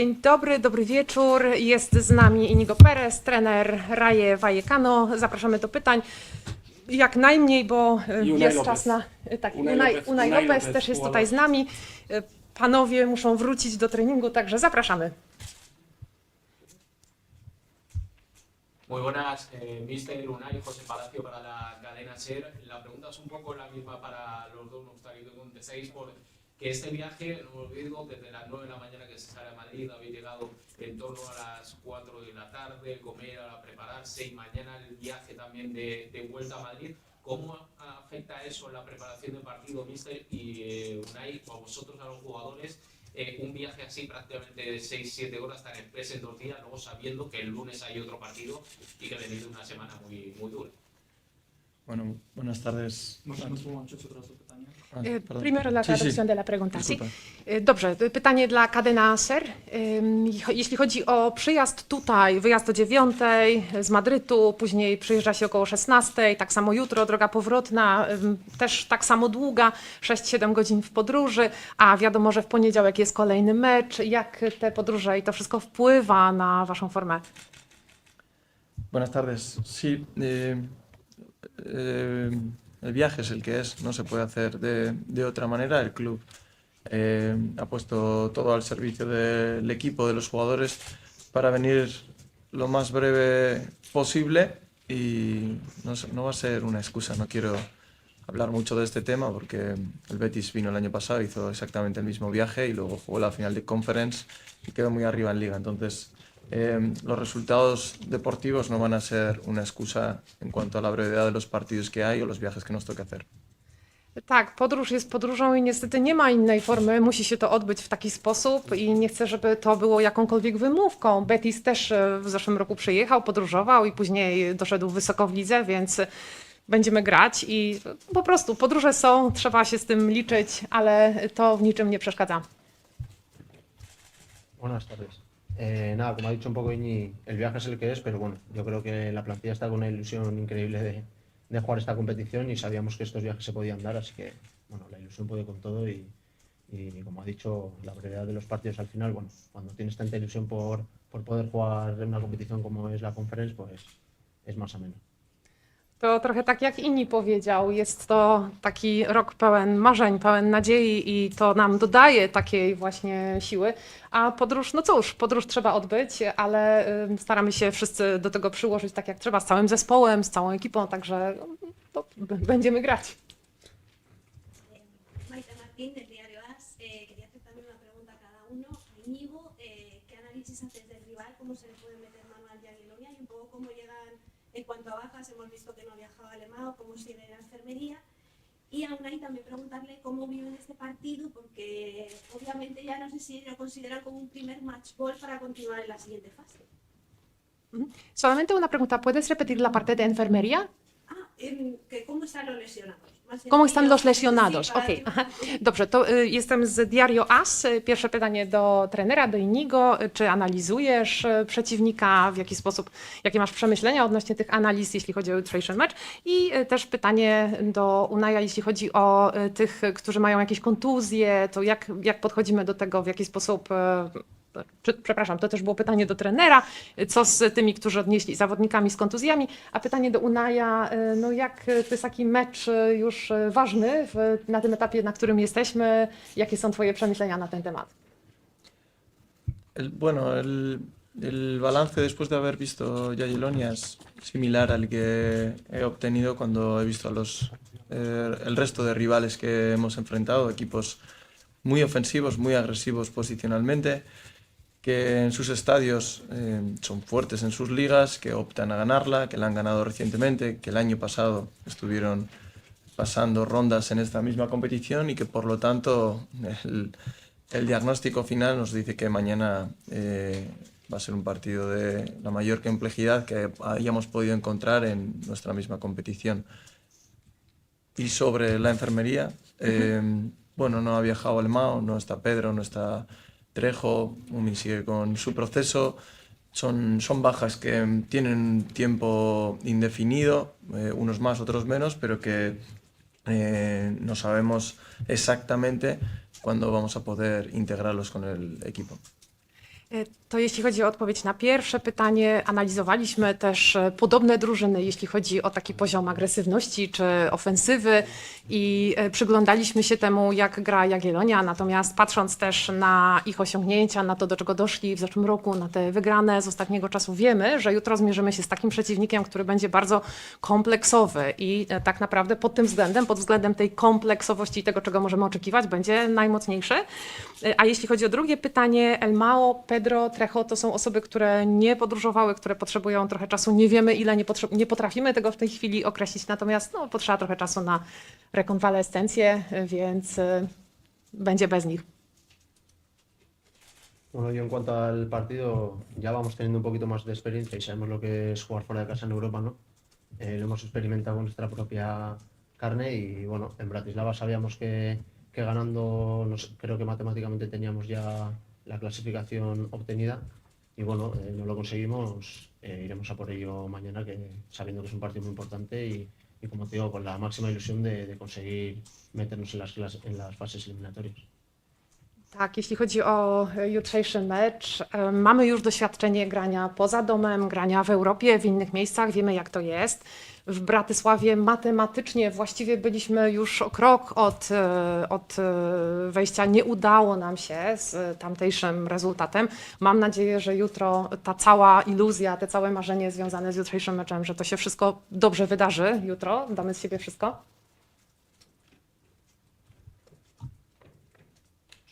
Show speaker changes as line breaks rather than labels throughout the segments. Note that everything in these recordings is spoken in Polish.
Dzień dobry, dobry wieczór. Jest z nami Inigo Perez, trener Raje Vallecano. Zapraszamy do pytań. Jak najmniej, bo e,
Unai
jest
Lopez.
czas na. e, Tak,
Unai
Unai,
Lopez-
Unai Lopez
Lopez,
też jest tutaj z nami. E, Panowie muszą wrócić do treningu, także zapraszamy.
Muy buenas, eh, Mister Unai, José Palacio para la cadena SER. La pregunta es un poco la misma para los dos, me gustaría que contestéis por que este viaje, no olvido, desde las 9 de la mañana que se sale a Madrid, habéis llegado en torno a las 4 de la tarde, comer, a prepararse y mañana el viaje también de, de vuelta a Madrid. ¿Cómo afecta eso en la preparación del partido, Mister? Y eh, Unai, a vosotros, a los jugadores, eh, un viaje así prácticamente de 6-7 horas tan express en dos días, luego sabiendo que el lunes hay otro partido y que venís una semana muy, muy dura.
Bueno, buenas tardes.
Możemy tłumaczyć od razu pytanie?
E,
perdón.
Primero la
Sí, sí,
traducción de la pregunta. ¿sí?
disculpa.
E, Dobrze, to pytanie dla Cadena Ser. Ym, Jeśli chodzi o przyjazd tutaj, wyjazd o 9 z Madrytu, później przyjeżdża się około 16, tak samo jutro, droga powrotna, ym, też tak samo długa, 6-7 godzin w podróży, a wiadomo, że w poniedziałek jest kolejny mecz. Jak te podróże i to wszystko wpływa na Waszą formę?
Buenas tardes. Sí, eh, eh, el viaje es el que es, no se puede hacer de, de otra manera. El club eh, ha puesto todo al servicio del equipo, de los jugadores, para venir lo más breve posible y no, no va a ser una excusa. No quiero hablar mucho de este tema porque el Betis vino el año pasado, hizo exactamente el mismo viaje y luego jugó la final de Conference y quedó muy arriba en liga. Entonces, eh, los resultados deportivos no van a ser una excusa en cuanto a la brevedad de los partidos que hay o los viajes que nos toque hacer.
Tak, podróż jest podróżą i niestety nie ma innej formy. Musi się to odbyć w taki sposób i nie chcę, żeby to było jakąkolwiek wymówką. Betis też e, w zeszłym roku przyjechał, podróżował i później doszedł wysoko w lidze, więc będziemy grać i po prostu podróże są, trzeba się z tym liczyć, ale to w niczym nie przeszkadza.
Buenas tardes. Eh, nada, como ha dicho un poco Iñi, el viaje es el que es, pero bueno, yo creo que la plantilla está con una ilusión increíble de, de jugar esta competición y sabíamos que estos viajes se podían dar, así que bueno, la ilusión puede con todo y, y como ha dicho, la brevedad de los partidos al final, bueno, cuando tienes tanta ilusión por, por poder jugar en una competición como es la Conference, pues es más ameno.
To trochę tak jak inni powiedział, jest to taki rok pełen marzeń, pełen nadziei i to nam dodaje takiej właśnie siły. A podróż, no cóż, podróż trzeba odbyć, ale staramy się wszyscy do tego przyłożyć tak jak trzeba, z całym zespołem, z całą ekipą, także no, będziemy grać.
Cuanto a bajas. Hemos visto que no viajaba Alemão, cómo sigue la enfermería. Y a Unai también preguntarle cómo viven este partido, porque obviamente ya no sé si lo consideran como un primer match ball para continuar en la siguiente fase.
Solamente una pregunta, ¿puedes repetir la parte de enfermería?
Ah, em, que ¿cómo están los lesionados?
¿Cómo están los lesionados?
Ti.
aha. Dobrze, to y, jestem z Diario AS. Pierwsze pytanie do trenera, do Inigo. Czy analizujesz y, przeciwnika? W jaki sposób, jakie masz przemyślenia odnośnie tych analiz, jeśli chodzi o jutrzejszy mecz? I y, też pytanie do Unaja, jeśli chodzi o y, tych, którzy mają jakieś kontuzje, to jak, jak podchodzimy do tego, w jaki sposób... y, przepraszam, to też było pytanie do trenera, co z tymi, którzy odnieśli zawodnikami z kontuzjami, a pytanie do Unaja, y, no jak y, to jest taki mecz y, już ważny w, na tym etapie, na którym jesteśmy, jakie są Twoje przemyślenia na ten temat?
El- bueno, el, el balance después de haber visto Jagiellonia es similar al que he obtenido cuando he visto a los, eh, el resto de rivales que hemos enfrentado, equipos muy ofensivos, muy agresivos posicionalmente, que en sus estadios eh, son fuertes en sus ligas, que optan a ganarla, que la han ganado recientemente, que el año pasado estuvieron pasando rondas en esta misma competición y que por lo tanto el, el diagnóstico final nos dice que mañana eh, va a ser un partido de la mayor complejidad que hayamos podido encontrar en nuestra misma competición. Y sobre la enfermería, eh, bueno, no ha viajado Alemão, no está Pedro, no está Trejo, Umi sigue con su proceso. Son, son bajas que tienen tiempo indefinido, eh, unos más, otros menos, pero que eh, no sabemos exactamente cuándo vamos a poder integrarlos con el equipo.
E, To jeśli chodzi o odpowiedź na pierwsze pytanie, analizowaliśmy też e, podobne drużyny, jeśli chodzi o taki poziom agresywności czy ofensywy i e, przyglądaliśmy się temu, jak gra Jagiellonia, natomiast patrząc też na ich osiągnięcia, na to, do czego doszli w zeszłym roku, na te wygrane z ostatniego czasu, wiemy, że jutro zmierzymy się z takim przeciwnikiem, który będzie bardzo kompleksowy i tak naprawdę pod tym względem, pod względem tej kompleksowości i tego, czego możemy oczekiwać, będzie najmocniejszy. A jeśli chodzi o drugie pytanie, Elmao, Pedro, Trejo to są osoby, które nie podróżowały, które potrzebują trochę czasu. Nie wiemy ile, nie, nie potrafimy tego w tej chwili określić, natomiast no, potrzeba trochę czasu na rekonwalescencję, więc e, będzie bez nich.
Bueno, yo en cuanto al partido, ya vamos teniendo un poquito más de experiencia y sabemos lo que es jugar fuera de casa en Europa, ¿no? Eh, lo hemos experimentado con nuestra propia carne y bueno, en Bratislava sabíamos que, que ganando, nos- creo que matemáticamente teníamos ya la clasificación obtenida y bueno, eh, no lo conseguimos, eh, iremos a por ello mañana, que sabiendo que es un partido muy importante y, como te digo, con la máxima ilusión de, conseguir meternos en las, en las fases eliminatorias.
Tak, jeśli chodzi o e, jutrzejszy mecz, e, mamy już doświadczenie grania poza domem, grania w Europie, w innych miejscach, wiemy jak to jest. W Bratysławie matematycznie właściwie byliśmy już o krok od, e, od wejścia. Nie udało nam się z tamtejszym rezultatem. Mam nadzieję, że jutro ta cała iluzja, te całe marzenie związane z jutrzejszym meczem, że to się wszystko dobrze wydarzy jutro, damy z siebie wszystko.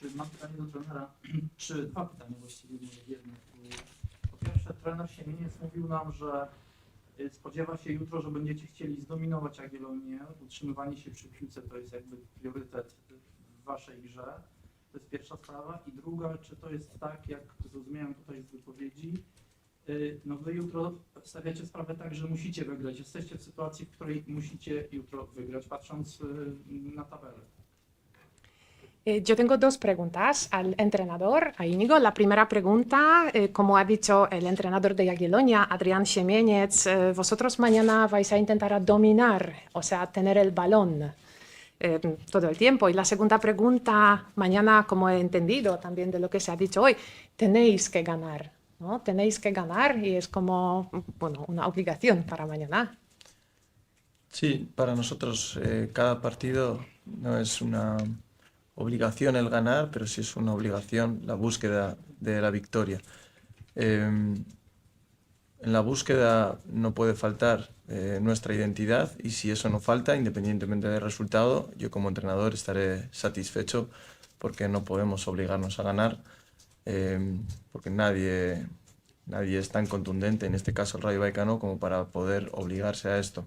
Czy mam pytanie do trenera, czy dwa pytania właściwie, nie jedno. Po pierwsze, trener Siemieniec mówił nam, że y, spodziewa się jutro, że będziecie chcieli zdominować Jagiellonię. Utrzymywanie się przy piłce to jest jakby priorytet w waszej grze. To jest pierwsza sprawa. I druga, czy to jest tak, jak zrozumiałem tutaj z wypowiedzi, y, no wy jutro stawiacie sprawę tak, że musicie wygrać. Jesteście w sytuacji, w której musicie jutro wygrać, patrząc y, na tabelę.
Eh, Yo tengo dos preguntas al entrenador, a Íñigo. La primera pregunta, eh, como ha dicho el entrenador de Jagiellonia, Adrián Ximénez, eh, vosotros mañana vais a intentar a dominar, o sea, tener el balón eh, todo el tiempo. Y la segunda pregunta, mañana, como he entendido también de lo que se ha dicho hoy, tenéis que ganar, ¿no? Tenéis que ganar y es como, bueno, una obligación para mañana.
Sí, para nosotros eh, cada partido no es una obligación el ganar, pero sí es una obligación la búsqueda de la victoria. Eh, en la búsqueda no puede faltar eh, nuestra identidad y si eso no falta, independientemente del resultado, yo como entrenador estaré satisfecho porque no podemos obligarnos a ganar, eh, porque nadie, nadie es tan contundente, en este caso el Rayo Vallecano, como para poder obligarse a esto.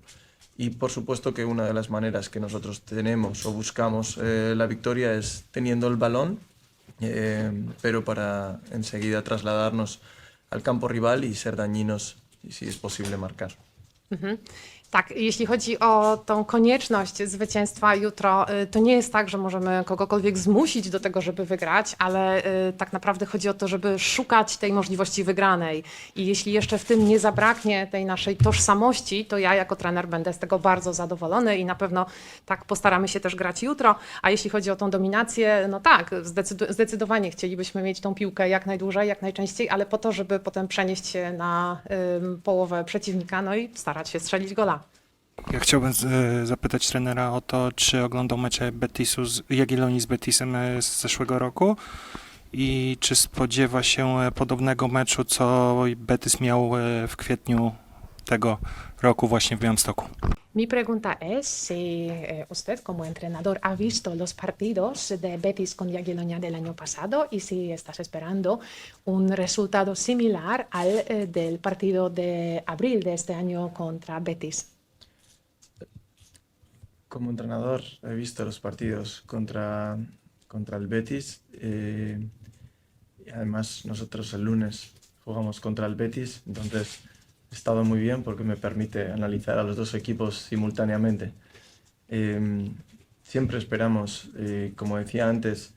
Y por supuesto que una de las maneras que nosotros tenemos o buscamos eh, la victoria es teniendo el balón, eh, pero para enseguida trasladarnos al campo rival y ser dañinos y si es posible marcar.
Tak, jeśli chodzi o tą konieczność zwycięstwa jutro, y, to nie jest tak, że możemy kogokolwiek zmusić do tego, żeby wygrać, ale y, tak naprawdę chodzi o to, żeby szukać tej możliwości wygranej. I jeśli jeszcze w tym nie zabraknie tej naszej tożsamości, to ja jako trener będę z tego bardzo zadowolony i na pewno tak postaramy się też grać jutro. A jeśli chodzi o tą dominację, no tak, zdecydowanie chcielibyśmy mieć tą piłkę jak najdłużej, jak najczęściej, ale po to, żeby potem przenieść się na połowę przeciwnika, no i starać się strzelić gola.
Ja chciałbym z, e, zapytać trenera o to, czy oglądał mecze Betisu z Jagiellonii z Betisem e, z zeszłego roku i czy spodziewa się e, podobnego meczu, co Betis miał w kwietniu tego roku właśnie w Białymstoku.
Mi pregunta es si usted como entrenador ha visto los partidos de Betis con Jagiellonia del año pasado y si estás esperando un resultado similar al del partido de abril de este año contra Betis.
Como entrenador he visto los partidos contra, contra el Betis eh, y además nosotros el lunes jugamos contra el Betis, entonces he estado muy bien porque me permite analizar a los dos equipos simultáneamente. Eh, siempre esperamos, eh, como decía antes,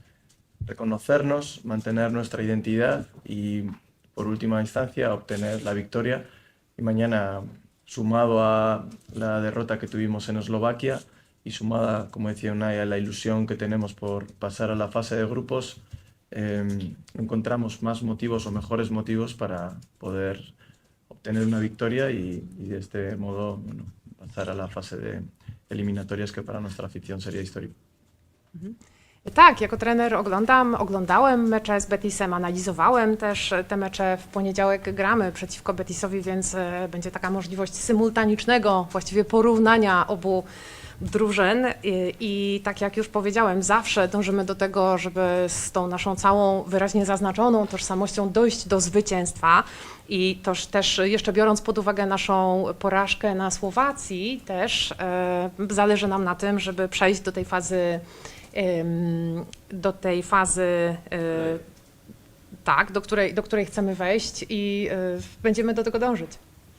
reconocernos, mantener nuestra identidad y por última instancia obtener la victoria y mañana sumado a la derrota que tuvimos en Eslovaquia y sumada, como decía Unai, a la ilusión que tenemos por pasar a la fase de grupos, eh, encontramos más motivos o mejores motivos para poder obtener una victoria y, de este modo bueno, pasar a la fase de eliminatorias que para nuestra afición sería histórico.
Tak, jako trener oglądam, oglądałem mecze z Betisem, analizowałem też te mecze. W poniedziałek gramy przeciwko Betisowi, więc e, będzie taka możliwość symultanicznego, właściwie porównania obu drużyn. I, I tak jak już powiedziałem, zawsze dążymy do tego, żeby z tą naszą całą wyraźnie zaznaczoną tożsamością dojść do zwycięstwa. I toż też jeszcze biorąc pod uwagę naszą porażkę na Słowacji, też e, zależy nam na tym, żeby przejść do tej fazy do tej fazy, e, tak, do której, do której chcemy wejść i e, będziemy do tego dążyć.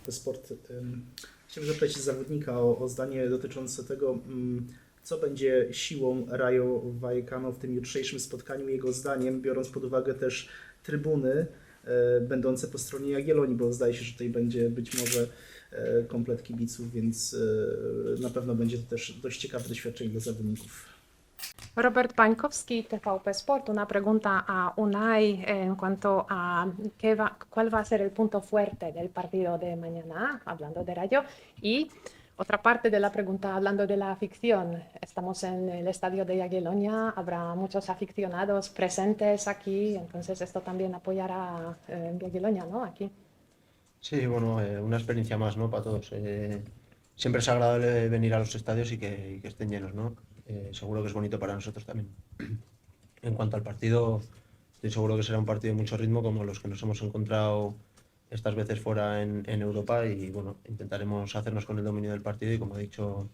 Sport. ym, Chciałem zapytać zawodnika o, o zdanie dotyczące tego, ym, co będzie siłą Rayo Vallecano w tym jutrzejszym spotkaniu, jego zdaniem, biorąc pod uwagę też trybuny e, będące po stronie Jagiellonii, bo zdaje się, że tutaj będzie być może komplet kibiców, więc na pewno będzie to też dość ciekawe doświadczenie dla zawodników.
Robert Pańkowski, TVP Sport, una pregunta a Unai en cuanto a qué va, cuál va a ser el punto fuerte del partido de mañana, hablando de Rayo, y otra parte de la pregunta hablando de la afición. Estamos en el estadio de Jagiellonia, habrá muchos aficionados presentes aquí, entonces esto también apoyará eh, Jagiellonia, ¿no? Aquí.
Sí, bueno, eh, una experiencia más, ¿no? Para todos. Eh, siempre es agradable venir a los estadios y que, estén llenos, ¿no? Eh, seguro que es bonito para nosotros también. En cuanto al partido, estoy seguro que será un partido de mucho ritmo como los que nos hemos encontrado estas veces fuera en, Europa y bueno, intentaremos hacernos con el dominio del partido y como ha dicho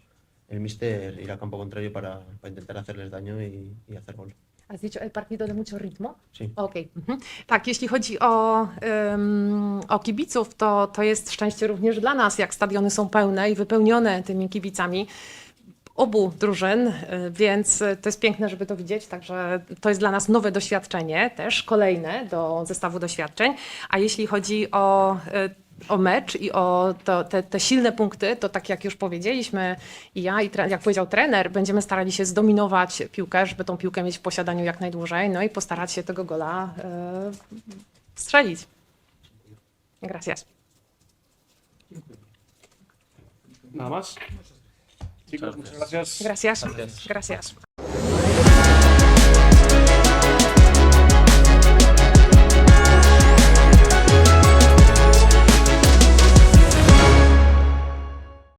el míster, ir a campo contrario para, para intentar hacerles daño y, y hacer gol.
Has dicho el partido de mucho ritmo?
Sí.
Okej. mhm. Tak, jeśli chodzi o, ym, o kibiców, to, to jest szczęście również dla nas, jak stadiony są pełne i wypełnione tymi kibicami obu drużyn, y, więc y, to jest piękne, żeby to widzieć, także to jest dla nas nowe doświadczenie, też kolejne do zestawu doświadczeń. A jeśli chodzi o, y, o mecz i o to, te, te silne punkty, to tak jak już powiedzieliśmy i ja, i tre- jak powiedział trener, będziemy starali się zdominować piłkę, żeby tą piłkę mieć w posiadaniu jak najdłużej, no i postarać się tego gola y, strzelić. Gracias.
Nada más. Chicos, muchas gracias.
Gracias.
Gracias.
Gracias.